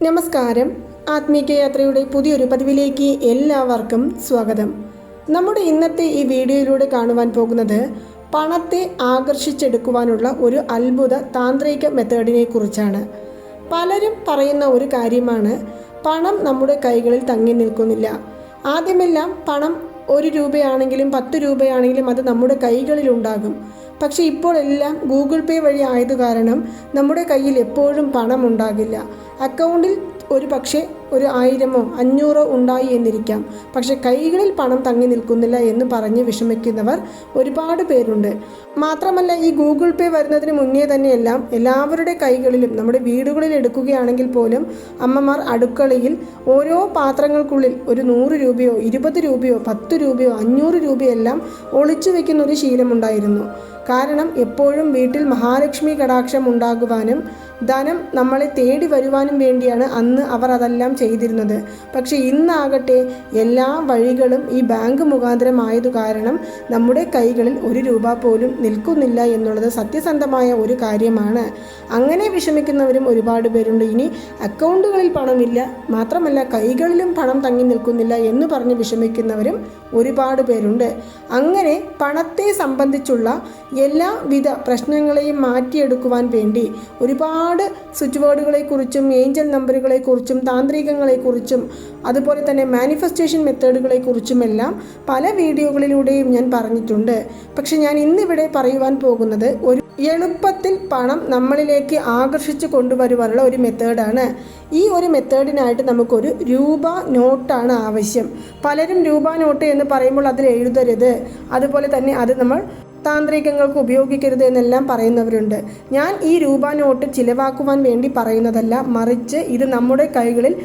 നമസ്കാരം. ആത്മീക യാത്രയുടെ പുതിയൊരു പതിവിലേക്ക് എല്ലാവർക്കും സ്വാഗതം. നമ്മുടെ ഇന്നത്തെ ഈ വീഡിയോയിലൂടെ കാണുവാൻ പോകുന്നത് പണത്തെ ആകർഷിച്ചെടുക്കുവാനുള്ള ഒരു അത്ഭുത താന്ത്രിക മെത്തേഡിനെ കുറിച്ചാണ്. പലരും പറയുന്ന ഒരു കാര്യമാണ് പണം നമ്മുടെ കൈകളിൽ തങ്ങി നിൽക്കുന്നില്ല. ആദ്യമെല്ലാം പണം ഒരു രൂപയാണെങ്കിലും പത്ത് രൂപയാണെങ്കിലും അത് നമ്മുടെ കൈകളിൽ ഉണ്ടാകും. പക്ഷേ ഇപ്പോൾ എല്ലാം ഗൂഗിൾ പേ വഴി ആയത് കാരണം നമ്മുടെ കയ്യിൽ എപ്പോഴും പണം ഉണ്ടാകില്ല അക്കൗണ്ടിൽ ഒരു പക്ഷേ ഒരു ആയിരമോ അഞ്ഞൂറോ ഉണ്ടായി എന്നിരിക്കാം. പക്ഷെ കൈകളിൽ പണം തങ്ങി നിൽക്കുന്നില്ല എന്ന് പറഞ്ഞ് വിഷമിക്കുന്നവർ ഒരുപാട് പേരുണ്ട്. മാത്രമല്ല ഈ ഗൂഗിൾ പേ വരുന്നതിന് മുന്നേ തന്നെയെല്ലാം എല്ലാവരുടെ കൈകളിലും നമ്മുടെ വീടുകളിൽ എടുക്കുകയാണെങ്കിൽ പോലും അമ്മമാർ അടുക്കളയിൽ ഓരോ പാത്രങ്ങൾക്കുള്ളിൽ ഒരു നൂറ് രൂപയോ ഇരുപത് രൂപയോ പത്ത് രൂപയോ അഞ്ഞൂറ് രൂപയോ എല്ലാം ഒളിച്ചു വെക്കുന്ന ഒരു ശീലമുണ്ടായിരുന്നു. കാരണം എപ്പോഴും വീട്ടിൽ മഹാലക്ഷ്മി കടാക്ഷം ഉണ്ടാകുവാനും ധനം നമ്മളെ തേടി വരുവാനും വേണ്ടിയാണ് അന്ന് അവർ അതെല്ലാം ചെയ്തിരുന്നത്. പക്ഷേ ഇന്നാകട്ടെ എല്ലാ വഴികളും ഈ ബാങ്ക് മുഖാന്തരമായതു കാരണം നമ്മുടെ കൈകളിൽ ഒരു രൂപ പോലും നിൽക്കുന്നില്ല എന്നുള്ളത് സത്യസന്ധമായ ഒരു കാര്യമാണ്. അങ്ങനെ വിഷമിക്കുന്നവരും ഒരുപാട് പേരുണ്ട്. ഇനി അക്കൗണ്ടുകളിൽ പണമില്ല. മാത്രമല്ല കൈകളിലും പണം തങ്ങി നിൽക്കുന്നില്ല എന്ന് പറഞ്ഞ് വിഷമിക്കുന്നവരും ഒരുപാട് പേരുണ്ട്. അങ്ങനെ പണത്തെ സംബന്ധിച്ചുള്ള എല്ലാവിധ പ്രശ്നങ്ങളെയും മാറ്റിയെടുക്കുവാൻ വേണ്ടി ഒരുപാട് സ്വിച്ച് ബോർഡുകളെക്കുറിച്ചും ഏഞ്ചൽ നമ്പറുകളെക്കുറിച്ചും താന്ത്രികങ്ങളെക്കുറിച്ചും അതുപോലെ തന്നെ മാനിഫെസ്റ്റേഷൻ മെത്തേഡുകളെക്കുറിച്ചുമെല്ലാം പല വീഡിയോകളിലൂടെയും ഞാൻ പറഞ്ഞിട്ടുണ്ട്. പക്ഷെ ഞാൻ ഇന്നിവിടെ പറയുവാൻ പോകുന്നത് ഒരു എളുപ്പത്തിൽ പണം നമ്മളിലേക്ക് ആകർഷിച്ച് കൊണ്ടുവരുവാനുള്ള ഒരു മെത്തേഡാണ്. ഈ ഒരു മെത്തേഡിനായിട്ട് നമുക്കൊരു രൂപ നോട്ടാണ് ആവശ്യം. പലരും രൂപ നോട്ട് എന്ന് പറയുമ്പോൾ അതിൽ എഴുതരുത്. അതുപോലെ തന്നെ അത് നമ്മൾ താന്ത്രികങ്ങൾക്ക് ഉപയോഗിക്കരുത് എന്നെല്ലാം പറയുന്നവരുണ്ട്. ഞാൻ ഈ രൂപ നോട്ട് ചിലവാക്കുവാൻ വേണ്ടി പറയുന്നതല്ല മറിച്ച് ഇത് നമ്മുടെ കൈകളിൽ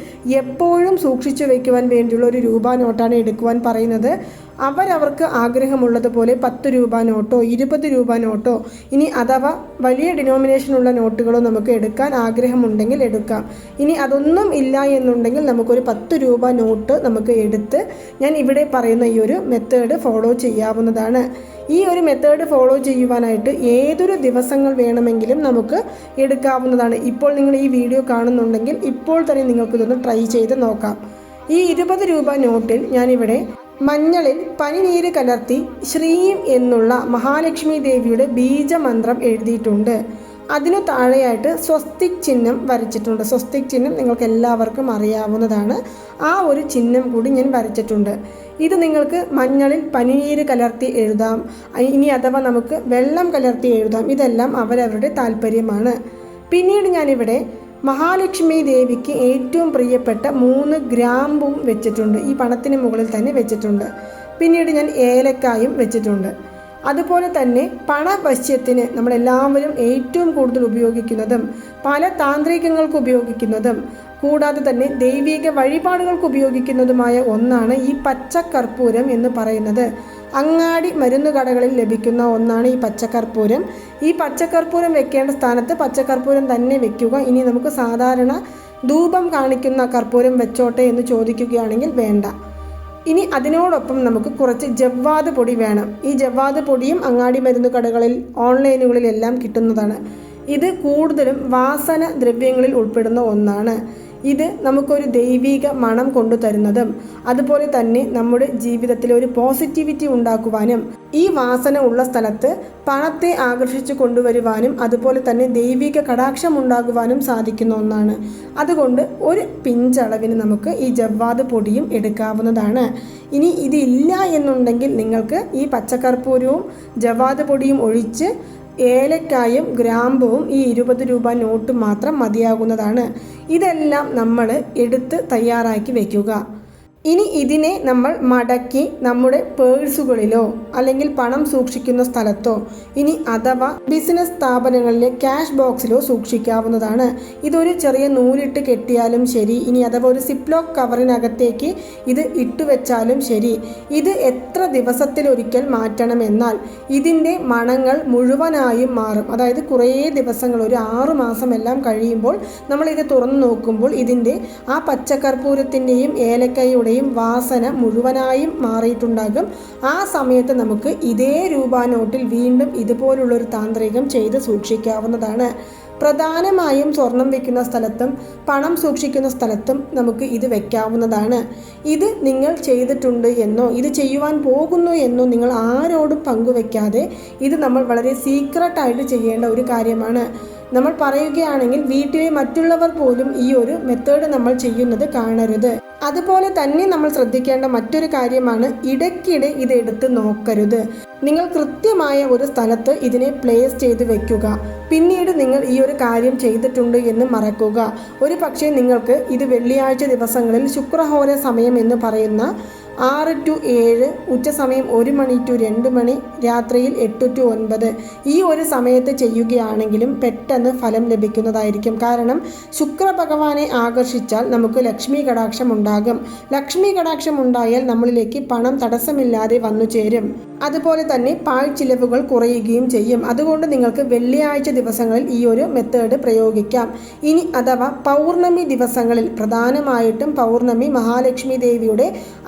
എപ്പോഴും സൂക്ഷിച്ചു വയ്ക്കുവാൻ വേണ്ടിയുള്ള ഒരു രൂപ നോട്ടാണ് എടുക്കുവാൻ പറയുന്നത്. അവരവർക്ക് ആഗ്രഹമുള്ളതുപോലെ പത്ത് രൂപ നോട്ടോ ഇരുപത് രൂപ നോട്ടോ ഇനി അഥവാ വലിയ ഡിനോമിനേഷനുള്ള നോട്ടുകളോ നമുക്ക് എടുക്കാൻ ആഗ്രഹമുണ്ടെങ്കിൽ എടുക്കാം. ഇനി അതൊന്നും ഇല്ല എന്നുണ്ടെങ്കിൽ നമുക്കൊരു പത്ത് രൂപ നോട്ട് നമുക്ക് എടുത്ത് ഞാൻ ഇവിടെ പറയുന്ന ഈ ഒരു മെത്തേഡ് ഫോളോ ചെയ്യാവുന്നതാണ്. ഈ ഒരു മെത്തേഡ് ഫോളോ ചെയ്യുവാനായിട്ട് ഏതൊരു ദിവസങ്ങൾ വേണമെങ്കിലും നമുക്ക് എടുക്കാവുന്നതാണ്. ഇപ്പോൾ നിങ്ങൾ ഈ വീഡിയോ കാണുന്നുണ്ടെങ്കിൽ ഇപ്പോൾ തന്നെ നിങ്ങൾക്കിതൊന്ന് ട്രൈ ചെയ്ത് നോക്കാം. ഈ ഇരുപത് രൂപ നോട്ടിൽ ഞാനിവിടെ മഞ്ഞളിൽ പനിനീര് കലർത്തി ശ്രീം എന്നുള്ള മഹാലക്ഷ്മി ദേവിയുടെ ബീജമന്ത്രം എഴുതിയിട്ടുണ്ട്. അതിനു താഴെയായിട്ട് സ്വസ്തിക് ചിഹ്നം വരച്ചിട്ടുണ്ട്. സ്വസ്തിക് ചിഹ്നം നിങ്ങൾക്ക് എല്ലാവർക്കും അറിയാവുന്നതാണ്. ആ ഒരു ചിഹ്നം കൂടി ഞാൻ വരച്ചിട്ടുണ്ട്. ഇത് നിങ്ങൾക്ക് മഞ്ഞളിൽ പനിനീര് കലർത്തി എഴുതാം. ഇനി അഥവാ നമുക്ക് വെള്ളം കലർത്തി എഴുതാം. ഇതെല്ലാം അവരവരുടെ താല്പര്യമാണ്. പിന്നീട് ഞാനിവിടെ മഹാലക്ഷ്മി ദേവിക്ക് ഏറ്റവും പ്രിയപ്പെട്ട മൂന്ന് ഗ്രാമ്പും വെച്ചിട്ടുണ്ട്. ഈ പണത്തിന് മുകളിൽ തന്നെ വെച്ചിട്ടുണ്ട്. പിന്നീട് ഞാൻ ഏലക്കായും വെച്ചിട്ടുണ്ട്. അതുപോലെ തന്നെ പണവശ്യത്തിന് നമ്മളെല്ലാവരും ഏറ്റവും കൂടുതൽ ഉപയോഗിക്കുന്നതും പല താന്ത്രികങ്ങൾക്ക് ഉപയോഗിക്കുന്നതും കൂടാതെ തന്നെ ദൈവിക വഴിപാടുകൾക്ക് ഉപയോഗിക്കുന്നതുമായ ഒന്നാണ് ഈ പച്ചക്കർപ്പൂരം എന്ന് പറയുന്നത്. അങ്ങാടി മരുന്നുകടകളിൽ ലഭിക്കുന്ന ഒന്നാണ് ഈ പച്ചക്കർപ്പൂരം ഈ പച്ചക്കർപ്പൂരം വെക്കേണ്ട സ്ഥാനത്ത് പച്ചക്കർപ്പൂരം തന്നെ വെക്കുക. ഇനി നമുക്ക് സാധാരണ ധൂപം കാണിക്കുന്ന കർപ്പൂരം വെച്ചോട്ടെ എന്ന് ചോദിക്കുകയാണെങ്കിൽ വേണ്ട. ഇനി അതിനോടൊപ്പം നമുക്ക് കുറച്ച് ജവ്വാത് പൊടി വേണം. ഈ ജവ്വാത് പൊടിയും അങ്ങാടി മരുന്ന് കടകളിൽ ഓൺലൈനുകളിലെല്ലാം കിട്ടുന്നതാണ്. ഇത് കൂടുതലും വാസന ദ്രവ്യങ്ങളിൽ ഉൾപ്പെടുന്ന ഒന്നാണ്. ഇത് നമുക്കൊരു ദൈവിക മണം കൊണ്ടു തരുന്നതും അതുപോലെ തന്നെ നമ്മുടെ ജീവിതത്തിൽ ഒരു പോസിറ്റിവിറ്റി ഉണ്ടാക്കുവാനും ഈ വാസന ഉള്ള സ്ഥലത്ത് പണത്തെ ആകർഷിച്ചു കൊണ്ടുവരുവാനും അതുപോലെ തന്നെ ദൈവിക കടാക്ഷം ഉണ്ടാകുവാനും സാധിക്കുന്ന ഒന്നാണ്. അതുകൊണ്ട് ഒരു പിഞ്ചളവിന് നമുക്ക് ഈ ജവ്വാദ് പൊടിയും എടുക്കാവുന്നതാണ്. ഇനി ഇതില്ല എന്നുണ്ടെങ്കിൽ നിങ്ങൾക്ക് ഈ പച്ചക്കർപ്പൂരവും ജവാദ് പൊടിയും ഒഴിച്ച് ഏലക്കായും ഗ്രാമ്പുവും ഈ ഇരുപത് രൂപ നോട്ട് മാത്രം മതിയാകുന്നതാണ്. ഇതെല്ലാം നമ്മൾ എടുത്ത് തയ്യാറാക്കി വയ്ക്കുക ഇനി ഇതിനെ നമ്മൾ മടക്കി നമ്മുടെ പേഴ്സുകളിലോ അല്ലെങ്കിൽ പണം സൂക്ഷിക്കുന്ന സ്ഥലത്തോ ഇനി അഥവാ ബിസിനസ് സ്ഥാപനങ്ങളിലെ ക്യാഷ് ബോക്സിലോ സൂക്ഷിക്കാവുന്നതാണ്. ഇതൊരു ചെറിയ നൂലിട്ട് കെട്ടിയാലും ശരി ഇനി അഥവാ ഒരു സിപ്ലോക്ക് കവറിനകത്തേക്ക് ഇത് ഇട്ടുവെച്ചാലും ശരി. ഇത് എത്ര ദിവസത്തിലൊരിക്കൽ മാറ്റണമെന്നാൽ ഇതിന്റെ മണങ്ങൾ മുഴുവനായും മാറും. അതായത് കുറേ ദിവസങ്ങൾ ഒരു ആറു മാസമെല്ലാം കഴിയുമ്പോൾ നമ്മൾ ഇത് തുറന്നു നോക്കുമ്പോൾ ഇതിന്റെ ആ പച്ചക്കർപ്പൂരത്തിന്റെയും ഏലക്കയുടെയും വാസന മുഴുവനായും മാറിയിട്ടുണ്ടാകും. ആ സമയത്ത് നമുക്ക് ഇതേ രൂപാനോട്ടിൽ വീണ്ടും ഇതുപോലുള്ളൊരു താന്ത്രികം ചെയ്ത് സൂക്ഷിക്കാവുന്നതാണ്. പ്രധാനമായും സ്വർണം വെക്കുന്ന സ്ഥലത്തും പണം സൂക്ഷിക്കുന്ന സ്ഥലത്തും നമുക്ക് ഇത് വെക്കാവുന്നതാണ്. ഇത് നിങ്ങൾ ചെയ്തിട്ടുണ്ട് എന്നോ ഇത് ചെയ്യുവാൻ പോകുന്നു എന്നോ നിങ്ങൾ ആരോടും പങ്കുവെക്കാതെ ഇത് നമ്മൾ വളരെ സീക്രട്ടായിട്ട് ചെയ്യേണ്ട ഒരു കാര്യമാണ്. നമ്മൾ പറയുകയാണെങ്കിൽ വീട്ടിലെ മറ്റുള്ളവർ പോലും ഈ ഒരു മെത്തേഡ് നമ്മൾ ചെയ്യുന്നത് കാണരുത്. അതുപോലെ തന്നെ നമ്മൾ ശ്രദ്ധിക്കേണ്ട മറ്റൊരു കാര്യമാണ് ഇടയ്ക്കിടെ ഇത് എടുത്ത് നോക്കരുത്. നിങ്ങൾ കൃത്യമായ ഒരു സ്ഥലത്ത് ഇതിനെ പ്ലേസ് ചെയ്ത് വെക്കുക. പിന്നീട് നിങ്ങൾ ഈ ഒരു കാര്യം ചെയ്തിട്ടുണ്ട് എന്ന് മറക്കുക. ഒരു പക്ഷേ നിങ്ങൾക്ക് ഇത് വെള്ളിയാഴ്ച ദിവസങ്ങളിൽ ശുക്രഹോര സമയം എന്ന് പറയുന്ന ആറ് ടു ഏഴ് ഉച്ചസമയം ഒരു മണി ടു രണ്ട് മണി രാത്രിയിൽ എട്ട് ടു ഒൻപത്. ഈ ഒരു സമയത്ത് ചെയ്യുകയാണെങ്കിലും പെട്ടെന്ന് ഫലം ലഭിക്കുന്നതായിരിക്കും. കാരണം ശുക്ര ഭഗവാനെ ആകർഷിച്ചാൽ നമുക്ക് ലക്ഷ്മി കടാക്ഷം ഉണ്ടാകും. ലക്ഷ്മി കടാക്ഷം ഉണ്ടായാൽ നമ്മളിലേക്ക് പണം തടസ്സമില്ലാതെ വന്നു ചേരും അതുപോലെ തന്നെ പാൽ ചിലവുകൾ കുറയുകയും ചെയ്യും. അതുകൊണ്ട് നിങ്ങൾക്ക് വെള്ളിയാഴ്ച ദിവസങ്ങളിൽ ഈ ഒരു മെത്തേഡ് പ്രയോഗിക്കാം. ഇനി അഥവാ പൗർണമി ദിവസങ്ങളിൽ പ്രധാനമായിട്ടും പൗർണമി മഹാലക്ഷ്മി ദേവിയുടെ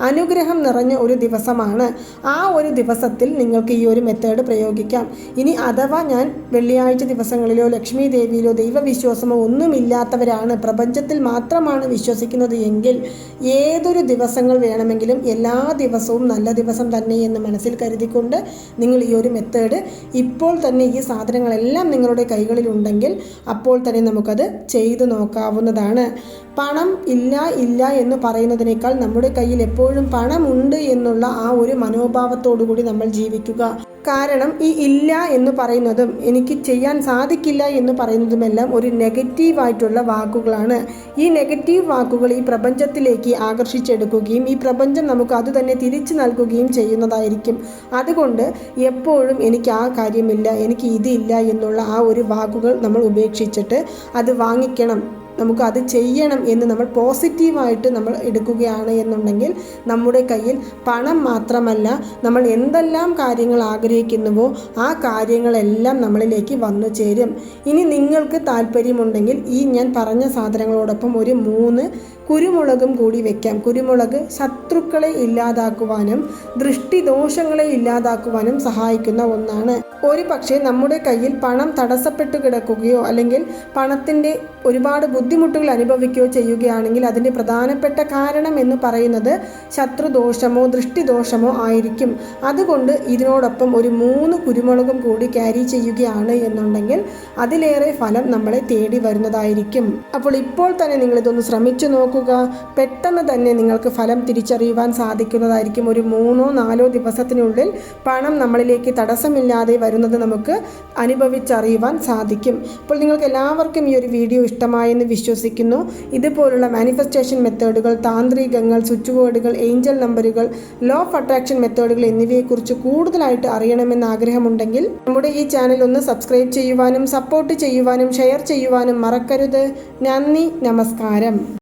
അനുഗ്രഹം നിറഞ്ഞ ഒരു ദിവസമാണ്. ആ ഒരു ദിവസത്തിൽ നിങ്ങൾക്ക് ഈ ഒരു മെത്തേഡ് പ്രയോഗിക്കാം. ഇനി അഥവാ ഞാൻ വെള്ളിയാഴ്ച ദിവസങ്ങളിലോ ലക്ഷ്മി ദേവിയിലോ ദൈവവിശ്വാസമോ ഒന്നുമില്ലാത്തവരാണ് പ്രപഞ്ചത്തിൽ മാത്രമാണ് വിശ്വസിക്കുന്നത് എങ്കിൽ ഏതൊരു ദിവസങ്ങൾ വേണമെങ്കിലും എല്ലാ ദിവസവും നല്ല ദിവസം തന്നെ എന്ന് മനസ്സിൽ കരുതിക്കൊണ്ട് നിങ്ങൾ ഈ ഒരു മെത്തേഡ് ഇപ്പോൾ തന്നെ ഈ സാധനങ്ങളെല്ലാം നിങ്ങളുടെ കൈകളിലുണ്ടെങ്കിൽ അപ്പോൾ തന്നെ നമുക്കത് ചെയ്തു നോക്കാവുന്നതാണ്. പണം ഇല്ല ഇല്ല എന്ന് പറയുന്നതിനേക്കാൾ നമ്മുടെ കയ്യിൽ എപ്പോഴും പണമുണ്ട് എന്നുള്ള ആ ഒരു മനോഭാവത്തോടു കൂടി നമ്മൾ ജീവിക്കുക. കാരണം ഈ ഇല്ല എന്ന് പറയുന്നതും എനിക്ക് ചെയ്യാൻ സാധിക്കില്ല എന്ന് പറയുന്നതുമെല്ലാം ഒരു നെഗറ്റീവായിട്ടുള്ള വാക്കുകളാണ്. ഈ നെഗറ്റീവ് വാക്കുകൾ ഈ പ്രപഞ്ചത്തിലേക്ക് ആകർഷിച്ചെടുക്കുകയും ഈ പ്രപഞ്ചം നമുക്ക് അത് തന്നെ തിരിച്ചു നൽകുകയും ചെയ്യുന്നതായിരിക്കും. അതുകൊണ്ട് എപ്പോഴും എനിക്ക് ആ കാര്യമില്ല എനിക്ക് ഇതില്ല എന്നുള്ള ആ ഒരു വാക്കുകൾ നമ്മൾ ഉപേക്ഷിച്ചിട്ട് അത് വാങ്ങിക്കണം. നമുക്ക് അത് ചെയ്യണം എന്ന് നമ്മൾ പോസിറ്റീവായിട്ട് നമ്മൾ എടുക്കുകയാണ് എന്നുണ്ടെങ്കിൽ നമ്മുടെ കയ്യിൽ പണം മാത്രമല്ല നമ്മൾ എന്തെല്ലാം കാര്യങ്ങൾ ആഗ്രഹിക്കുന്നുവോ ആ കാര്യങ്ങളെല്ലാം നമ്മളിലേക്ക് വന്നു ചേരും. ഇനി നിങ്ങൾക്ക് താല്പര്യമുണ്ടെങ്കിൽ ഈ ഞാൻ പറഞ്ഞ സാധനങ്ങളോടൊപ്പം ഒരു മൂന്ന് കുരുമുളകും കൂടി വെക്കാം. കുരുമുളക് ശത്രുക്കളെ ഇല്ലാതാക്കുവാനും ദൃഷ്ടിദോഷങ്ങളെ ഇല്ലാതാക്കുവാനും സഹായിക്കുന്ന ഒന്നാണ്. ഒരു പക്ഷേ നമ്മുടെ കയ്യിൽ പണം തടസ്സപ്പെട്ടു കിടക്കുകയോ അല്ലെങ്കിൽ പണത്തിന്റെ ഒരുപാട് ബുദ്ധിമുട്ടുകൾ അനുഭവിക്കുകയോ ചെയ്യുകയാണെങ്കിൽ അതിന്റെ പ്രധാനപ്പെട്ട കാരണം എന്ന് പറയുന്നത് ശത്രുദോഷമോ ദൃഷ്ടിദോഷമോ ആയിരിക്കും. അതുകൊണ്ട് ഇതിനോടൊപ്പം ഒരു മൂന്ന് കുരുമുളകും കൂടി ക്യാരി ചെയ്യുകയാണ് എന്നുണ്ടെങ്കിൽ അതിലേറെ ഫലം നമ്മളെ തേടി വരുന്നതായിരിക്കും. അപ്പോൾ ഇപ്പോൾ തന്നെ നിങ്ങളിതൊന്ന് ശ്രമിച്ചു നോക്കുക. പെട്ടെന്ന് തന്നെ നിങ്ങൾക്ക് ഫലം തിരിച്ചറിയുവാൻ സാധിക്കുന്നതായിരിക്കും. ഒരു മൂന്നോ നാലോ ദിവസത്തിനുള്ളിൽ പണം നമ്മളിലേക്ക് തടസ്സമില്ലാതെ വരുന്നത് നമുക്ക് അനുഭവിച്ചറിയുവാൻ സാധിക്കും. അപ്പോൾ നിങ്ങൾക്ക് എല്ലാവർക്കും ഈ ഒരു വീഡിയോ ഇഷ്ടമായെന്ന് വിശ്വസിക്കുന്നു. ഇതുപോലുള്ള മാനിഫെസ്റ്റേഷൻ മെത്തേഡുകൾ താന്ത്രികങ്ങൾ സ്വിച്ച് ബോർഡുകൾ ഏഞ്ചൽ നമ്പറുകൾ ലോ ഓഫ് അട്രാക്ഷൻ മെത്തേഡുകൾ എന്നിവയെക്കുറിച്ച് കൂടുതലായിട്ട് അറിയണമെന്ന് ആഗ്രഹമുണ്ടെങ്കിൽ നമ്മുടെ ഈ ചാനൽ ഒന്ന് സബ്സ്ക്രൈബ് ചെയ്യുവാനും സപ്പോർട്ട് ചെയ്യുവാനും ഷെയർ ചെയ്യുവാനും മറക്കരുത്. നന്ദി നമസ്കാരം.